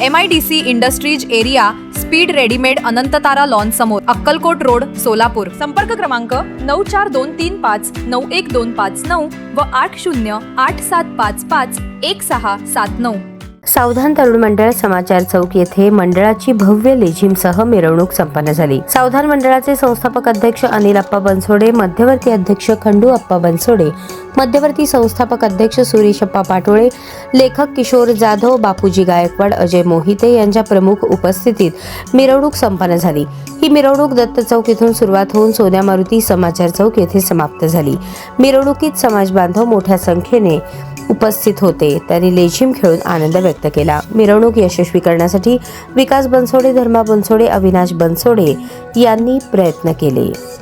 M I D C industries area speed readymade Anantatara lawn समोर Akkalkot road Solapur. संपर्क क्रमांक नऊ चार दोन तीन पाच नऊ एक दोन पाच नऊ व आठ शून्य आठ सात पाच पाच एक सहा सात नऊ. सावधान तरुण मंडळ समाचार चौक येथे मंडळाची भव्य लेझिमसह मिरवणूक संपन्न झाली. सावधान मंडळाचे संस्थापक अध्यक्ष अनिल अप्पा बनसोडे मध्यवर्ती अध्यक्ष खंडू अप्पा बनसोडे मध्यवर्ती संस्थापक अध्यक्ष सुरेश अप्पा पाटोळे लेखक किशोर जाधव बापूजी गायकवाड अजय मोहिते यांच्या प्रमुख उपस्थितीत मिरवणूक संपन्न झाली. ही मिरवणूक दत्त चौक येथून सुरुवात होऊन सोन्या मारुती समाचार चौक येथे समाप्त झाली. मिरवणुकीत समाज बांधव मोठ्या संख्येने उपस्थित होते. त्यांनी लेझिम खेळून आनंद व्यक्त केला. मिरवणूक यशस्वी करण्यासाठी विकास बनसोडे धर्मा बनसोडे अविनाश बनसोडे यांनी प्रयत्न केले.